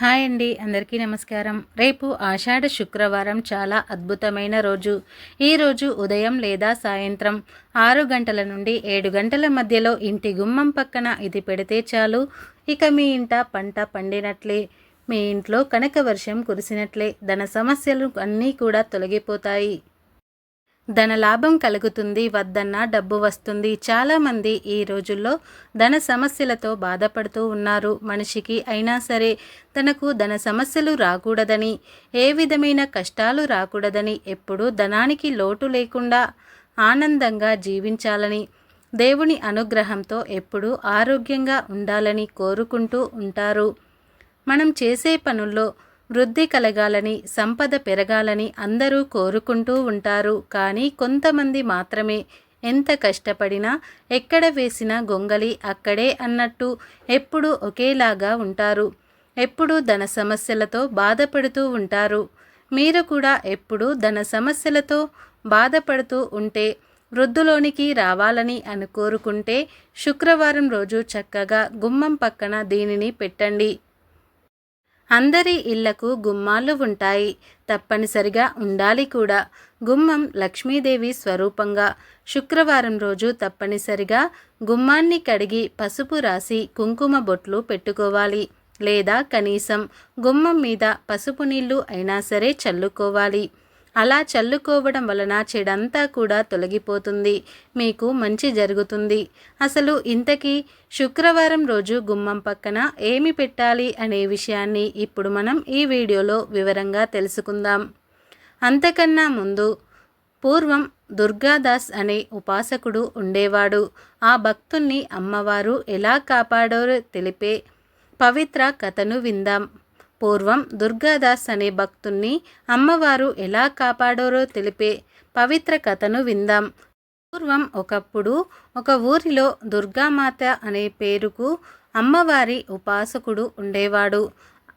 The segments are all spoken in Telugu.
హాయ్ అండి అందరికీ నమస్కారం. రేపు ఆషాఢ శుక్రవారం చాలా అద్భుతమైన రోజు. ఈరోజు ఉదయం లేదా సాయంత్రం ఆరు గంటల నుండి ఏడు గంటల మధ్యలో ఇంటి గుమ్మం పక్కన ఇది పెడితే చాలు. ఇక మీ ఇంట పంట పండినట్లే మీ ఇంట్లో కనక వర్షం కురిసినట్లే ధన సమస్యలు అన్నీ కూడా తొలగిపోతాయి. ధన లాభం కలుగుతుంది వద్దన్న డబ్బు వస్తుంది. చాలామంది ఈ రోజుల్లో ధన సమస్యలతో బాధపడుతూ ఉన్నారు. మనిషికి అయినా సరే తనకు ధన సమస్యలు రాకూడదని ఏ విధమైన కష్టాలు రాకూడదని ఎప్పుడూ ధనానికి లోటు లేకుండా ఆనందంగా జీవించాలని దేవుని అనుగ్రహంతో ఎప్పుడూ ఆరోగ్యంగా ఉండాలని కోరుకుంటూ ఉంటారు. మనం చేసే పనుల్లో వృద్ధి కలగాలని సంపద పెరగాలని అందరూ కోరుకుంటూ ఉంటారు. కానీ కొంతమంది మాత్రమే ఎంత కష్టపడినా ఎక్కడ వేసిన గొంగలి అక్కడే అన్నట్టు ఎప్పుడూ ఒకేలాగా ఉంటారు. ఎప్పుడూ ధన సమస్యలతో బాధపడుతూ ఉంటారు. మీరు కూడా ఎప్పుడూ ధన సమస్యలతో బాధపడుతూ ఉంటే వృద్ధులోనికి రావాలని అని కోరుకుంటే శుక్రవారం రోజు చక్కగా గుమ్మం పక్కన దీనిని పెట్టండి. అందరి ఇళ్ళకు గుమ్మాలు ఉంటాయి. తప్పనిసరిగా ఉండాలి కూడా. గుమ్మం లక్ష్మీదేవి స్వరూపంగా. శుక్రవారం రోజు తప్పనిసరిగా గుమ్మాన్ని కడిగి పసుపు రాసి కుంకుమ బొట్లు పెట్టుకోవాలి. లేదా కనీసం గుమ్మం మీద పసుపు నీళ్ళు అయినా సరే చల్లుకోవాలి. అలా చల్లుకోవడం వలన చెడంతా కూడా తొలగిపోతుంది. మీకు మంచి జరుగుతుంది. అసలు ఇంతకీ శుక్రవారం రోజు గుమ్మం పక్కన ఏమి పెట్టాలి అనే విషయాన్ని ఇప్పుడు మనం ఈ వీడియోలో వివరంగా తెలుసుకుందాం. అంతకన్నా ముందు పూర్వం దుర్గాదాస్ అనే ఉపాసకుడు ఉండేవాడు. ఆ భక్తుణ్ణి అమ్మవారు ఎలా కాపాడారో తెలిపే పవిత్ర కథను విందాం. పూర్వం దుర్గాదాస్ అనే భక్తుణ్ణి అమ్మవారు ఎలా కాపాడారో తెలిపే పవిత్ర కథను విందాం. పూర్వం ఒకప్పుడు ఒక ఊరిలో దుర్గామాత అనే పేరుకు అమ్మవారి ఉపాసకుడు ఉండేవాడు.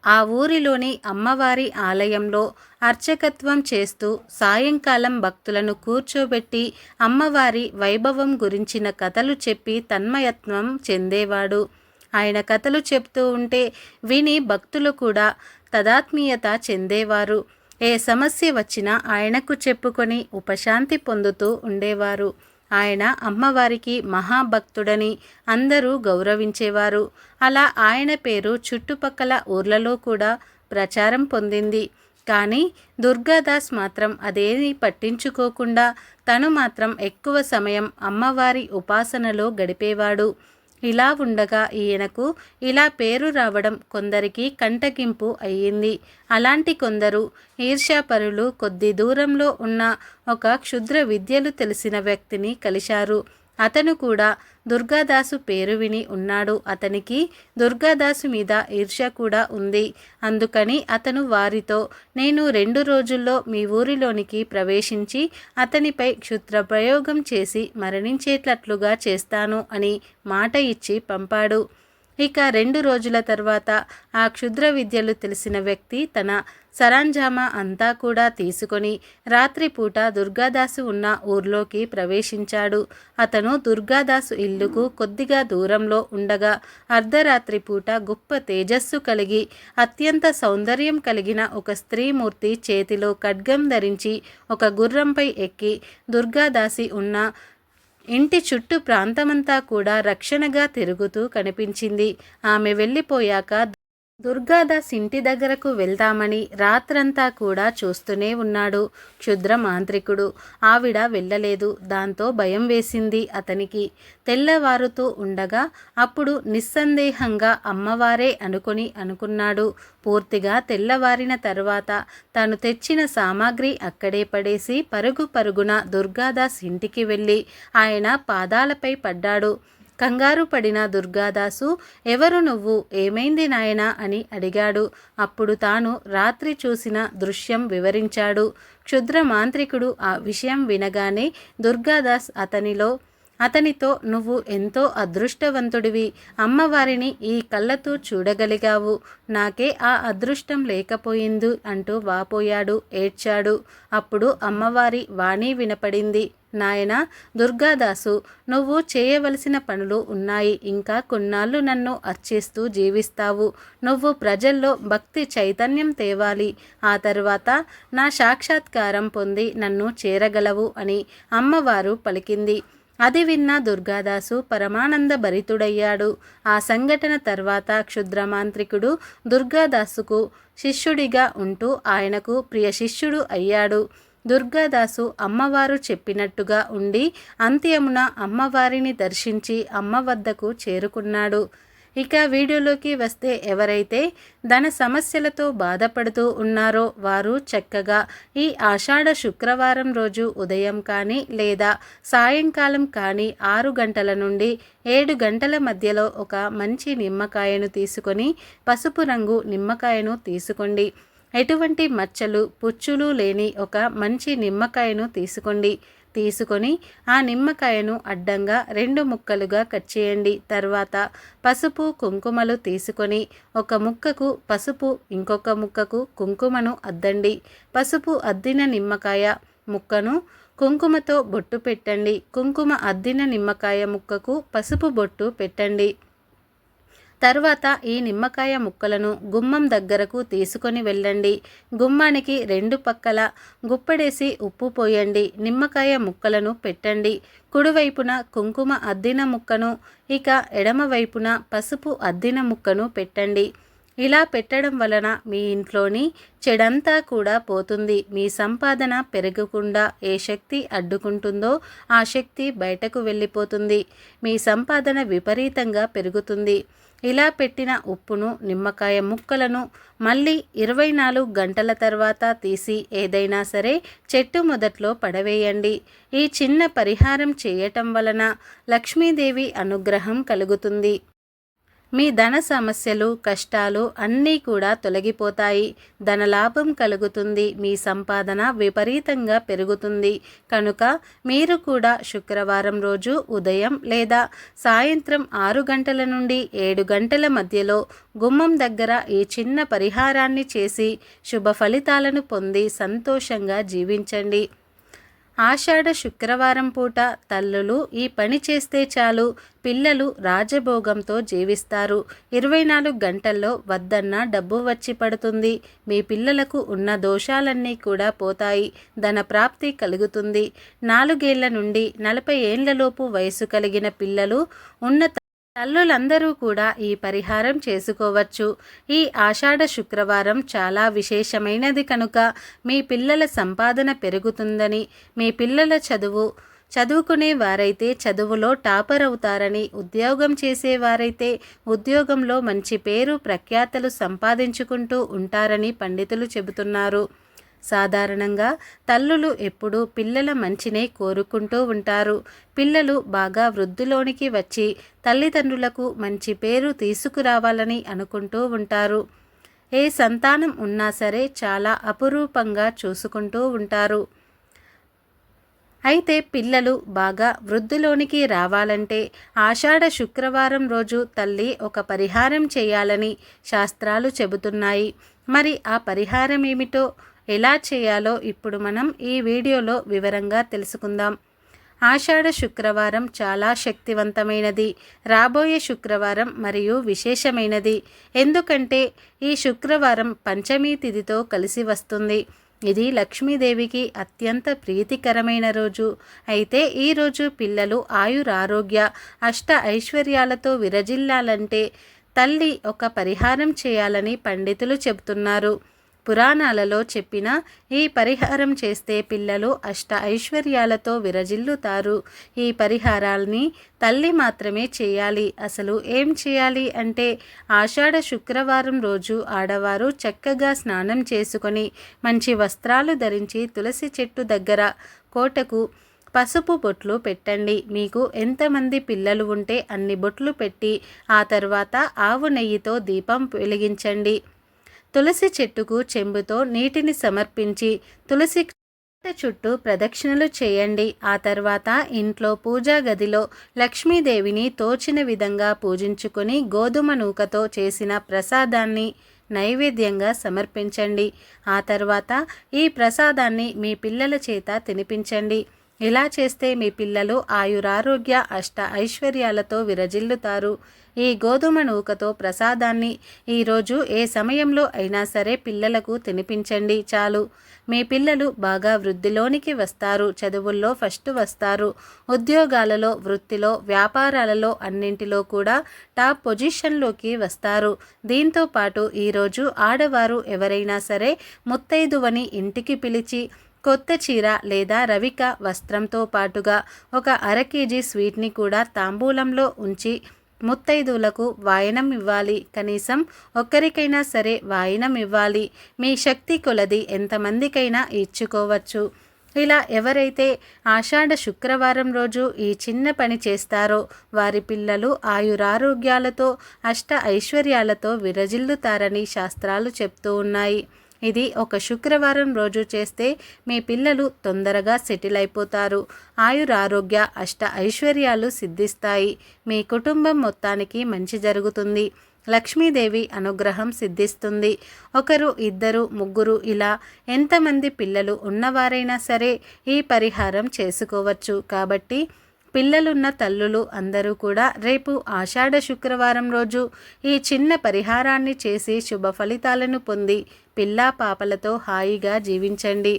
ఆ ఊరిలోని అమ్మవారి ఆలయంలో అర్చకత్వం చేస్తూ సాయంకాలం భక్తులను కూర్చోబెట్టి అమ్మవారి వైభవం గురించిన కథలు చెప్పి తన్మయత్వం చెందేవాడు. ఆయన కథలు చెప్తూ ఉంటే విని భక్తులు కూడా తదాత్మీయత చెందేవారు. ఏ సమస్య వచ్చినా ఆయనకు చెప్పుకొని ఉపశాంతి పొందుతూ ఉండేవారు. ఆయన అమ్మవారికి మహాభక్తుడని అందరూ గౌరవించేవారు. అలా ఆయన పేరు చుట్టుపక్కల ఊర్లలో కూడా ప్రచారం పొందింది. కానీ దుర్గాదాస్ మాత్రం అదేమీ పట్టించుకోకుండా తను మాత్రం ఎక్కువ సమయం అమ్మవారి ఉపాసనలో గడిపేవాడు. ఇలా ఉండగా ఈయనకు ఇలా పేరు రావడం కొందరికి కంటగింపు అయ్యింది. అలాంటి కొందరు ఈర్ష్యాపరులు కొద్ది దూరంలో ఉన్న ఒక క్షుద్ర విద్యలు తెలిసిన వ్యక్తిని కలిశారు. అతను కూడా దుర్గాదాసు పేరు విని ఉన్నాడు. అతనికి దుర్గాదాసు మీద ఈర్ష్య కూడా ఉంది. అందుకని అతను వారితో నేను రెండు రోజుల్లో మీ ఊరిలోనికి ప్రవేశించి అతనిపై క్షుద్ర ప్రయోగం చేసి మరణించేటట్లుగా చేస్తాను అని మాట ఇచ్చి పంపాడు. ఇక రెండు రోజుల తర్వాత ఆ క్షుద్ర విద్యలు తెలిసిన వ్యక్తి తన సరంజామా అంతా కూడా తీసుకొని రాత్రిపూట దుర్గాదాసు ఉన్న ఊర్లోకి ప్రవేశించాడు. అతను దుర్గాదాసు ఇల్లుకు కొద్దిగా దూరంలో ఉండగా అర్ధరాత్రి పూట గొప్ప తేజస్సు కలిగి అత్యంత సౌందర్యం కలిగిన ఒక స్త్రీమూర్తి చేతిలో ఖడ్గం ధరించి ఒక గుర్రంపై ఎక్కి దుర్గాదాసి ఉన్న ఇంటి చుట్టూ ప్రాంతమంతా కూడా రక్షణగా తిరుగుతూ కనిపించింది. ఆమె వెళ్ళిపోయాక దుర్గాదాస్ ఇంటి దగ్గరకు వెళ్దామని రాత్రంతా కూడా చూస్తూనే ఉన్నాడు. క్షుద్ర మాంత్రికుడు. ఆవిడ వెళ్ళలేదు. దాంతో భయం వేసింది అతనికి. తెల్లవారుతూ ఉండగా అప్పుడు నిస్సందేహంగా అమ్మవారే అనుకొని అనుకున్నాడు. పూర్తిగా తెల్లవారిన తర్వాత తాను తెచ్చిన సామాగ్రి అక్కడే పడేసి పరుగు పరుగున దుర్గాదాస్ ఇంటికి వెళ్ళి ఆయన పాదాలపై పడ్డాడు. కంగారు పడిన దుర్గాదాసు ఎవరు నువ్వు? ఏమైంది నాయనా? అని అడిగాడు. అప్పుడు తాను రాత్రి చూసిన దృశ్యం వివరించాడు. క్షుద్ర మాంత్రికుడు ఆ విషయం వినగానే దుర్గాదాస్ అతనిలో అతనితో నువ్వు ఎంతో అదృష్టవంతుడివి. అమ్మవారిని ఈ కళ్ళతో చూడగలిగావు. నాకే ఆ అదృష్టం లేకపోయింది అంటూ వాపోయాడు ఏడ్చాడు. అప్పుడు అమ్మవారి వాణి వినపడింది. నాయన దుర్గాదాసు నువ్వు చేయవలసిన పనులు ఉన్నాయి. ఇంకా కొన్నాళ్ళు నన్ను అర్చిస్తూ జీవిస్తావు. నువ్వు ప్రజల్లో భక్తి చైతన్యం తేవాలి. ఆ తర్వాత నా సాక్షాత్కారం పొంది నన్ను చేరగలవు అని అమ్మవారు పలికింది. అది విన్న దుర్గాదాసు పరమానంద భరితుడయ్యాడు. ఆ సంఘటన తర్వాత క్షుద్రమాంత్రికుడు దుర్గాదాసుకు శిష్యుడిగా ఉంటూ ఆయనకు ప్రియ శిష్యుడు అయ్యాడు. దుర్గాదాసు అమ్మవారు చెప్పినట్టుగా ఉండి అంత్యమున అమ్మవారిని దర్శించి అమ్మ వద్దకు చేరుకున్నాడు. ఇక వీడియోలోకి వస్తే ఎవరైతే ధన సమస్యలతో బాధపడుతూ ఉన్నారో వారు చక్కగా ఈ ఆషాఢ శుక్రవారం రోజు ఉదయం కానీ లేదా సాయంకాలం కానీ ఆరు గంటల నుండి ఏడు గంటల మధ్యలో ఒక మంచి నిమ్మకాయను తీసుకొని పసుపు రంగు నిమ్మకాయను తీసుకోండి. ఎటువంటి మచ్చలు పుచ్చులు లేని ఒక మంచి నిమ్మకాయను తీసుకోండి. తీసుకొని ఆ నిమ్మకాయను అడ్డంగా రెండు ముక్కలుగా కట్ చేయండి. తర్వాత పసుపు కుంకుమలు తీసుకొని ఒక ముక్కకు పసుపు ఇంకొక ముక్కకు కుంకుమను అద్దండి. పసుపు అద్దిన నిమ్మకాయ ముక్కను కుంకుమతో బొట్టు పెట్టండి. కుంకుమ అద్దిన నిమ్మకాయ ముక్కకు పసుపు బొట్టు పెట్టండి. తర్వాత ఈ నిమ్మకాయ ముక్కలను గుమ్మం దగ్గరకు తీసుకొని వెళ్ళండి. గుమ్మానికి రెండు పక్కల గుప్పడేసి ఉప్పు పోయండి. నిమ్మకాయ ముక్కలను పెట్టండి. కుడివైపున కుంకుమ అద్దిన ముక్కను ఇక ఎడమవైపున పసుపు అద్దిన ముక్కను పెట్టండి. ఇలా పెట్టడం వలన మీ ఇంట్లోని చెడంతా కూడా పోతుంది. మీ సంపాదన పెరగకుండా ఏ శక్తి అడ్డుకుంటుందో ఆ శక్తి బయటకు వెళ్ళిపోతుంది. మీ సంపాదన విపరీతంగా పెరుగుతుంది. ఇలా పెట్టిన ఉప్పును నిమ్మకాయ ముక్కలను మళ్ళీ ఇరవై నాలుగు గంటల తర్వాత తీసి ఏదైనా సరే చెట్టు మొదట్లో పడవేయండి. ఈ చిన్న పరిహారం చేయటం వలన లక్ష్మీదేవి అనుగ్రహం కలుగుతుంది. మీ ధన సమస్యలు కష్టాలు అన్నీ కూడా తొలగిపోతాయి. ధనలాభం కలుగుతుంది. మీ సంపాదన విపరీతంగా పెరుగుతుంది. కనుక మీరు కూడా శుక్రవారం రోజు ఉదయం లేదా సాయంత్రం ఆరు గంటల నుండి ఏడు గంటల మధ్యలో గుమ్మం దగ్గర ఈ చిన్న పరిహారాన్ని చేసి శుభ ఫలితాలను పొంది సంతోషంగా జీవించండి. ఆషాఢ శుక్రవారం పూట తల్లులు ఈ పని చేస్తే చాలు పిల్లలు రాజభోగంతో జీవిస్తారు. ఇరవై నాలుగు గంటల్లో వద్దన్న డబ్బు వచ్చి పడుతుంది. మీ పిల్లలకు ఉన్న దోషాలన్నీ కూడా పోతాయి. ధన ప్రాప్తి కలుగుతుంది. నాలుగేళ్ళ నుండి నలభై ఏండ్లలోపు వయసు కలిగిన పిల్లలు ఉన్నత తల్లులందరూ కూడా ఈ పరిహారం చేసుకోవచ్చు. ఈ ఆషాఢ శుక్రవారం చాలా విశేషమైనది కనుక మీ పిల్లల సంపాదన పెరుగుతుందని మీ పిల్లల చదువు చదువుకునే వారైతే చదువులో టాపర్ అవుతారని ఉద్యోగం చేసేవారైతే ఉద్యోగంలో మంచి పేరు ప్రఖ్యాతలు సంపాదించుకుంటూ ఉంటారని పండితులు చెబుతున్నారు. సాధారణంగా తల్లులు ఎప్పుడూ పిల్లల మంచినే కోరుకుంటూ ఉంటారు. పిల్లలు బాగా వృద్ధిలోనికి వచ్చి తల్లిదండ్రులకు మంచి పేరు తీసుకురావాలని అనుకుంటూ ఉంటారు. ఏ సంతానం ఉన్నా సరే చాలా అపురూపంగా చూసుకుంటూ ఉంటారు. అయితే పిల్లలు బాగా వృద్ధిలోనికి రావాలంటే ఆషాఢ శుక్రవారం రోజు తల్లి ఒక పరిహారం చేయాలని శాస్త్రాలు చెబుతున్నాయి. మరి ఆ పరిహారం ఏమిటో ఎలా చేయాలో ఇప్పుడు మనం ఈ వీడియోలో వివరంగా తెలుసుకుందాం. ఆషాఢ శుక్రవారం చాలా శక్తివంతమైనది. రాబోయే శుక్రవారం మరియు విశేషమైనది. ఎందుకంటే ఈ శుక్రవారం పంచమీ తిథితో కలిసి వస్తుంది. ఇది లక్ష్మీదేవికి అత్యంత ప్రీతికరమైన రోజు. అయితే ఈరోజు పిల్లలు ఆయురారోగ్య అష్ట ఐశ్వర్యాలతో విరజిల్లాలంటే తల్లి ఒక పరిహారం చేయాలని పండితులు చెబుతున్నారు. పురాణాలలో చెప్పిన ఈ పరిహారం చేస్తే పిల్లలు అష్ట ఐశ్వర్యాలతో విరజిల్లుతారు. ఈ పరిహారాల్ని తల్లి మాత్రమే చేయాలి. అసలు ఏం చేయాలి అంటే ఆషాఢ శుక్రవారం రోజు ఆడవారు చక్కగా స్నానం చేసుకొని మంచి వస్త్రాలు ధరించి తులసి చెట్టు దగ్గర కోటకు పసుపు బొట్లు పెట్టండి. మీకు ఎంతమంది పిల్లలు ఉంటే అన్ని బొట్లు పెట్టి ఆ తర్వాత ఆవు నెయ్యితో దీపం వెలిగించండి. తులసి చెట్టుకు చెంబుతో నీటిని సమర్పించి తులసి చుట్టూ ప్రదక్షిణలు చేయండి. ఆ తర్వాత ఇంట్లో పూజా గదిలో లక్ష్మీదేవిని తోచిన విధంగా పూజించుకొని గోధుమ నూకతో చేసిన ప్రసాదాన్ని నైవేద్యంగా సమర్పించండి. ఆ తర్వాత ఈ ప్రసాదాన్ని మీ పిల్లల చేత తినిపించండి. ఇలా చేస్తే మీ పిల్లలు ఆయురారోగ్య అష్ట ఐశ్వర్యాలతో విరజిల్లుతారు? ఈ గోధుమ నూకతో ప్రసాదాన్ని ఈరోజు ఏ సమయంలో అయినా సరే పిల్లలకు తినిపించండి చాలు. మీ పిల్లలు బాగా వృద్ధిలోనికి వస్తారు. చదువుల్లో ఫస్ట్ వస్తారు. ఉద్యోగాలలో వృత్తిలో వ్యాపారాలలో అన్నింటిలో కూడా టాప్ పొజిషన్లోకి వస్తారు. దీంతో పాటు ఈరోజు ఆడవారు ఎవరైనా సరే ముత్తైదువని ఇంటికి పిలిచి కొత్త చీర లేదా రవిక వస్త్రంతో పాటుగా ఒక అర కేజీ స్వీట్ని కూడా తాంబూలంలో ఉంచి ముత్తైదులకు వాయనం ఇవ్వాలి. కనీసం ఒక్కరికైనా సరే వాయనం ఇవ్వాలి. మీ శక్తి కొలది ఎంతమందికైనా ఇచ్చుకోవచ్చు. ఇలా ఎవరైతే ఆషాఢ శుక్రవారం రోజు ఈ చిన్న పని చేస్తారో వారి పిల్లలు ఆయురారోగ్యాలతో అష్ట ఐశ్వర్యాలతో విరజిల్లుతారని శాస్త్రాలు చెప్తూ ఉన్నాయి. ఇది ఒక శుక్రవారం రోజు చేస్తే మీ పిల్లలు తొందరగా సెటిల్ అయిపోతారు. ఆయురారోగ్య అష్ట ఐశ్వర్యాలు సిద్ధిస్తాయి. మీ కుటుంబం మొత్తానికి మంచి జరుగుతుంది. లక్ష్మీదేవి అనుగ్రహం సిద్ధిస్తుంది. ఒకరు ఇద్దరు ముగ్గురు ఇలా ఎంతమంది పిల్లలు ఉన్నవారైనా సరే ఈ పరిహారం చేసుకోవచ్చు. కాబట్టి పిల్లలున్న తల్లులు అందరూ కూడా రేపు ఆషాఢ శుక్రవారం రోజు ఈ చిన్న పరిహారాన్ని చేసి శుభ ఫలితాలను పొంది పిల్లా పాపలతో హాయిగా జీవించండి.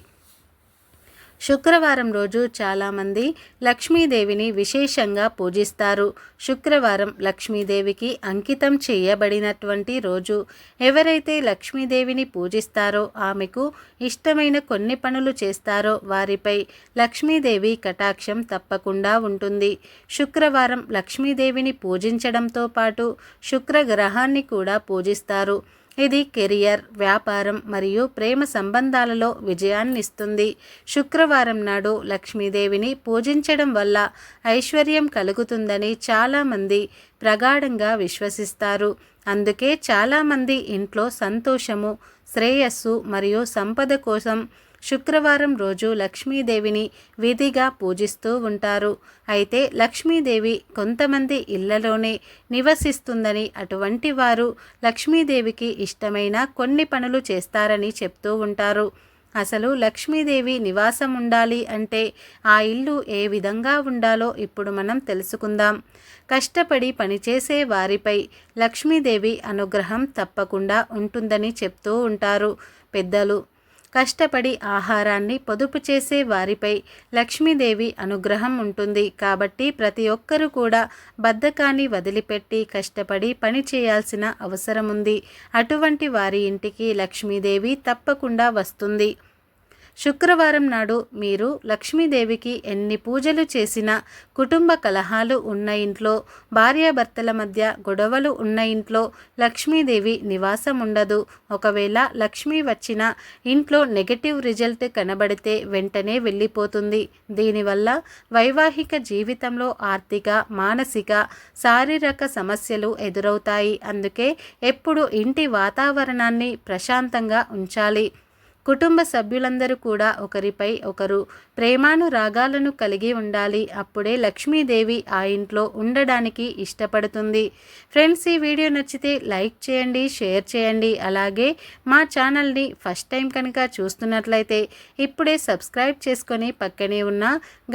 శుక్రవారం రోజు చాలామంది లక్ష్మీదేవిని విశేషంగా పూజిస్తారు. శుక్రవారం లక్ష్మీదేవికి అంకితం చేయబడినటువంటి రోజు. ఎవరైతే లక్ష్మీదేవిని పూజిస్తారో ఆమెకు ఇష్టమైన కొన్ని పనులు చేస్తారో వారిపై లక్ష్మీదేవి కటాక్షం తప్పకుండా ఉంటుంది. శుక్రవారం లక్ష్మీదేవిని పూజించడంతో పాటు శుక్రగ్రహాన్ని కూడా పూజిస్తారు. ఇది కెరియర్ వ్యాపారం మరియు ప్రేమ సంబంధాలలో విజయాన్ని ఇస్తుంది శుక్రవారం నాడు లక్ష్మీదేవిని పూజించడం వల్ల ఐశ్వర్యం కలుగుతుందని చాలామంది ప్రగాఢంగా విశ్వసిస్తారు. అందుకే చాలామంది ఇంట్లో సంతోషము శ్రేయస్సు మరియు సంపద కోసం శుక్రవారం రోజు లక్ష్మీదేవిని విధిగా పూజిస్తూ ఉంటారు. అయితే లక్ష్మీదేవి కొంతమంది ఇళ్ళలోనే నివసిస్తుందని అటువంటి వారు లక్ష్మీదేవికి ఇష్టమైన కొన్ని పనులు చేస్తారని చెప్తూ ఉంటారు. అసలు లక్ష్మీదేవి నివాసం ఉండాలి అంటే ఆ ఇల్లు ఏ విధంగా ఉండాలో ఇప్పుడు మనం తెలుసుకుందాం. కష్టపడి పనిచేసే వారిపై లక్ష్మీదేవి అనుగ్రహం తప్పకుండా ఉంటుందని చెప్తూ ఉంటారు. పెద్దలు కష్టపడి ఆహారాన్ని పొదుపు చేసే వారిపై లక్ష్మీదేవి అనుగ్రహం ఉంటుంది. కాబట్టి ప్రతి ఒక్కరూ కూడా బద్ధకాన్ని వదిలిపెట్టి కష్టపడి పని చేయాల్సిన అవసరం ఉంది అటువంటి వారి ఇంటికి లక్ష్మీదేవి తప్పకుండా వస్తుంది. శుక్రవారం నాడు మీరు లక్ష్మీదేవికి ఎన్ని పూజలు చేసినా కుటుంబ కలహాలు ఉన్న ఇంట్లో భార్యాభర్తల మధ్య గొడవలు ఉన్న ఇంట్లో లక్ష్మీదేవి నివాసం ఉండదు. ఒకవేళ లక్ష్మీ వచ్చిన ఇంట్లో నెగటివ్ రిజల్ట్ కనబడితే వెంటనే వెళ్ళిపోతుంది. దీనివల్ల వైవాహిక జీవితంలో ఆర్థిక మానసిక శారీరక సమస్యలు ఎదురవుతాయి. అందుకే ఎప్పుడు ఇంటి వాతావరణాన్ని ప్రశాంతంగా ఉంచాలి. కుటుంబ సభ్యులందరూ కూడా ఒకరిపై ఒకరు ప్రేమానురాగాలను కలిగి ఉండాలి. అప్పుడే లక్ష్మీదేవి ఆ ఇంట్లో ఉండడానికి ఇష్టపడుతుంది. ఫ్రెండ్స్ ఈ వీడియో నచ్చితే లైక్ చేయండి షేర్ చేయండి. అలాగే మా ఛానల్ని ఫస్ట్ టైం కనుక చూస్తున్నట్లయితే ఇప్పుడే సబ్స్క్రైబ్ చేసుకొని పక్కనే ఉన్న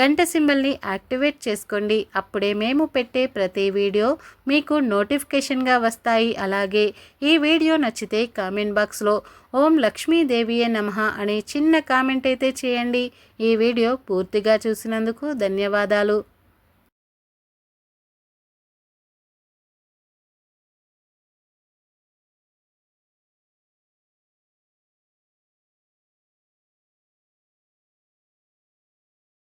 గంట సింబల్ని యాక్టివేట్ చేసుకోండి. అప్పుడే మేము పెట్టే ప్రతి వీడియో మీకు నోటిఫికేషన్గా వస్తాయి. అలాగే ఈ వీడియో నచ్చితే కామెంట్ బాక్స్లో ఓం లక్ష్మీదేవియే నమ అనే చిన్న కామెంట్ అయితే చేయండి. ఈ వీడియో పూర్తిగా చూసినందుకు ధన్యవాదాలు.